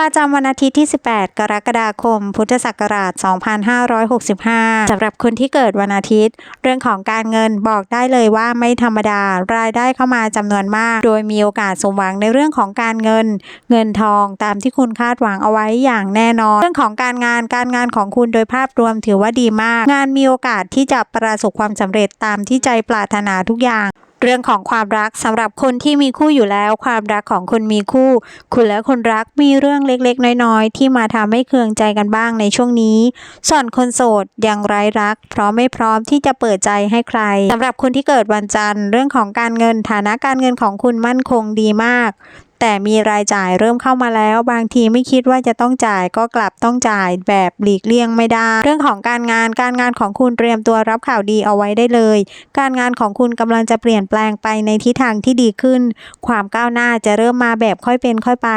ประจำวันอาทิตย์ที่ 18 กรกฎาคม พุทธศักราช 2565 สำหรับคนที่เกิดวันอาทิตย์ เรื่องของการเงินบอกได้เลยว่าไม่ธรรมดา รายได้เข้ามาจำนวนมาก โดยมีโอกาสสมหวังในเรื่องของการเงิน เงินทองตามที่คุณคาดหวังเอาไว้อย่างแน่นอน เรื่องของการงานการงานของคุณโดยภาพรวมถือว่าดีมาก งานมีโอกาสที่จะประสบความสำเร็จตามที่ใจปรารถนาทุกอย่าง เรื่องของความรักสำหรับคนที่มีคู่อยู่แล้ว ความรักของคนมีคู่ คุณและคนรักมีเรื่องเล็กๆ น้อยๆ ที่มาทำให้เคืองใจกันบ้างในช่วงนี้ส่วนคนโสดยังไร้รัก เพราะไม่พร้อมที่จะเปิดใจให้ใครสำหรับคนที่เกิดวันจันทร์ เรื่องของการเงินฐานะการเงินของคุณมั่นคงดีมากแต่มีรายจ่ายเริ่มเข้ามาแล้ว บางทีไม่คิดว่าจะต้องจ่ายก็กลับต้องจ่ายแบบหลีกเลี่ยงไม่ได้ เรื่องของการงานการงานของคุณเตรียมตัวรับข่าวดีเอาไว้ได้เลย การงานของคุณกำลังจะเปลี่ยนแปลงไปในทิศทางที่ดีขึ้น ความก้าวหน้าจะเริ่มมาแบบค่อยเป็นค่อยไป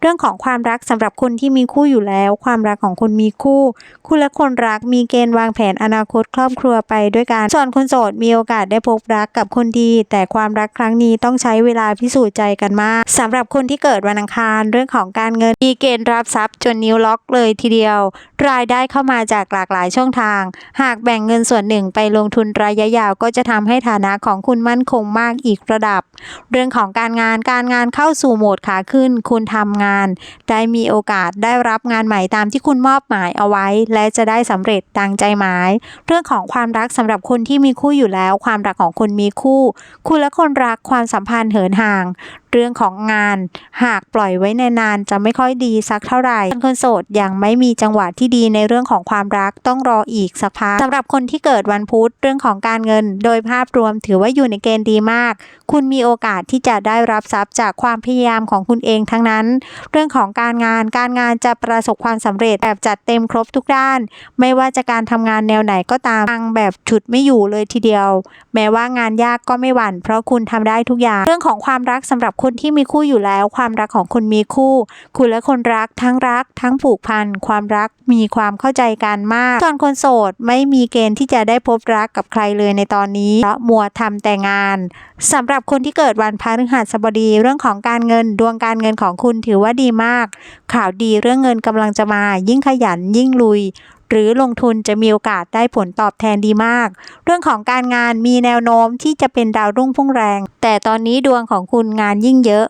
เรื่องของความรักสำหรับคนที่มีคู่อยู่แล้ว ความรักของคนมีคู่ คุณและคนรักมีเกณฑ์วางแผนอนาคตครอบครัวไปด้วยกันส่วนคนโสดมีโอกาสได้พบรักกับคนดี แต่ความรักครั้งนี้ต้องใช้เวลาพิสูจน์ใจกันมากสำหรับหรับคนที่เกิดวันอังคารเรื่องของการเงินมีเกณฑ์รับทรัพย์จนนิ้วล็อกเลยทีเดียว รายได้เข้ามาจากหลากหลายช่องทาง หากแบ่งเงินส่วนหนึ่งไปลงทุนระยะยาวก็จะทำให้ฐานะของคุณมั่นคงมากอีกระดับ เรื่องของการงานการงานเข้าสู่โหมดขาขึ้น คุณทำงาน ได้มีโอกาสได้รับงานใหม่ตามที่คุณมอบหมายเอาไว้ และจะได้สำเร็จดังใจหมาย เรื่องของความรักสำหรับคนที่มีคู่อยู่แล้ว ความรักของคนมีคู่ คุณและคนรักความสัมพันธ์เหินห่าง เรื่องของงาน หากปล่อยไว้นานๆจะไม่ค่อยดีสักเท่าไหร่คนโสดยังไม่มีจังหวะที่ดีในเรื่องของความรักต้องรออีกสักพักสำหรับคนที่เกิดวันพุธเรื่องของการเงิน โดยภาพรวมถือว่าอยู่ในเกณฑ์ดีมาก คุณมีโอกาสที่จะได้รับทรัพย์จากความพยายามของคุณเองทั้งนั้น เรื่องของการงานการงานจะประสบความสำเร็จแบบจัดเต็มครบทุกด้าน ไม่ว่าจะการทำงานแนวไหนก็ตามฟังแบบฉุดไม่อยู่เลยทีเดียว แม้ว่างานยากก็ไม่หวั่น เพราะคุณทำได้ทุกอย่าง เรื่องของความรักสำหรับคนนที่มีคู่อยู่แล้ว ความรักของคนมีคู่ คุณและคนรักทั้งรัก ทั้งผูกพัน ความรักมีความเข้าใจกันมาก ส่วนคนโสดไม่มีเกณฑ์ที่จะได้พบรักกับใครเลยในตอนนี้เพราะมัวทำแต่งานสำหรับคนที่เกิดวันพฤหัสบดีเรื่องของการเงินดวงการเงินของคุณถือว่าดีมาก ข่าวดีเรื่องเงินกำลังจะมา ยิ่งขยันยิ่งลุย หรือลงทุนจะมีโอกาสได้ผลตอบแทนดีมาก เรื่องของการงานมีแนวโน้มที่จะเป็นดาวรุ่งพุ่งแรง แต่ตอนนี้ดวงของคุณงานยิ่งเยอะ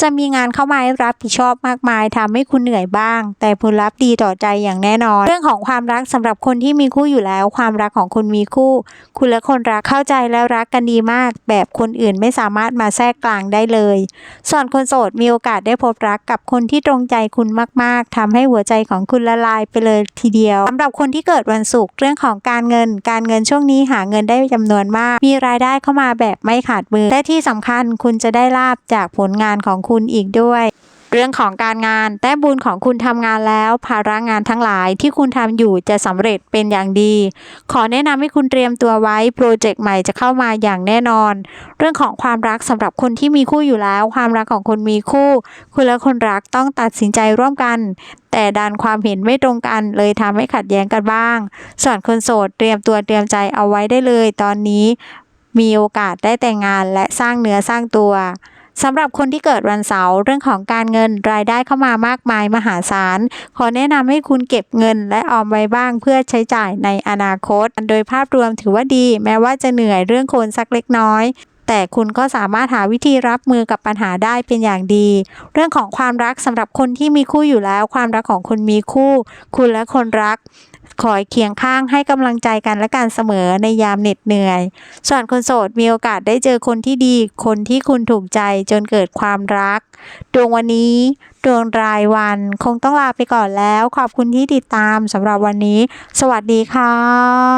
จะมีงานเข้ามาให้รับผิดชอบมากมายทำให้คุณเหนื่อยบ้าง แต่ผลลัพธ์ดีต่อใจอย่างแน่นอน เรื่องของความรักสำหรับคนที่มีคู่อยู่แล้ว ความรักของคุณมีคู่ คุณและคนรักเข้าใจแล้วรักกันดีมาก แบบคนอื่นไม่สามารถมาแทรกกลางได้เลย ส่วนคนโสดมีโอกาสได้พบรักกับคนที่ตรงใจคุณมาก ๆทำให้หัวใจของคุณละลายไปเลยทีเดียวสำหรับคนที่เกิดวันศุกร์เรื่องของการเงิน การเงินช่วงนี้หาเงินได้จำนวนมาก มีรายได้เข้ามาแบบไม่ขาดมือและที่สำคัญคุณจะได้ลาบจากผลงานของคุณอีกด้วย เรื่องของการงานแต้บุญของคุณทำงานแล้ว ภาระงานทั้งหลายที่คุณทำอยู่จะสำเร็จเป็นอย่างดี ขอแนะนำให้คุณเตรียมตัวไว้โปรเจกต์ใหม่จะเข้ามาอย่างแน่นอน เรื่องของความรักสำหรับคนที่มีคู่อยู่แล้ว ความรักของคนมีคู่ คุณและคนรักต้องตัดสินใจร่วมกันแต่ดันความเห็นไม่ตรงกันเลยทำให้ขัดแย้งกันบ้าง ส่วนคนโสดเตรียมตัวเตรียมใจเอาไว้ได้เลย ตอนนี้มีโอกาสได้แต่งงานและสร้างเนื้อสร้างตัว สำหรับคนที่เกิดวันเสาร์เรื่องของการเงินรายได้เข้ามามากมายมหาศาล ขอแนะนำให้คุณเก็บเงินและออมไว้บ้างเพื่อใช้จ่ายในอนาคต โดยภาพรวมถือว่าดี แม้ว่าจะเหนื่อยเรื่องโคนสักเล็กน้อยแต่คุณก็สามารถหาวิธีรับมือกับปัญหาได้เป็นอย่างดี เรื่องของความรักสำหรับคนที่มีคู่อยู่แล้ว ความรักของคนมีคู่ คุณและคนรัก คอยเคียงข้างให้กำลังใจกันและกันเสมอในยามเหน็ดเหนื่อย ส่วนคนโสดมีโอกาสได้เจอคนที่ดี คนที่คุณถูกใจจนเกิดความรัก ดวงวันนี้ ดวงรายวันคงต้องลาไปก่อนแล้ว ขอบคุณที่ติดตามสำหรับวันนี้ สวัสดีค่ะ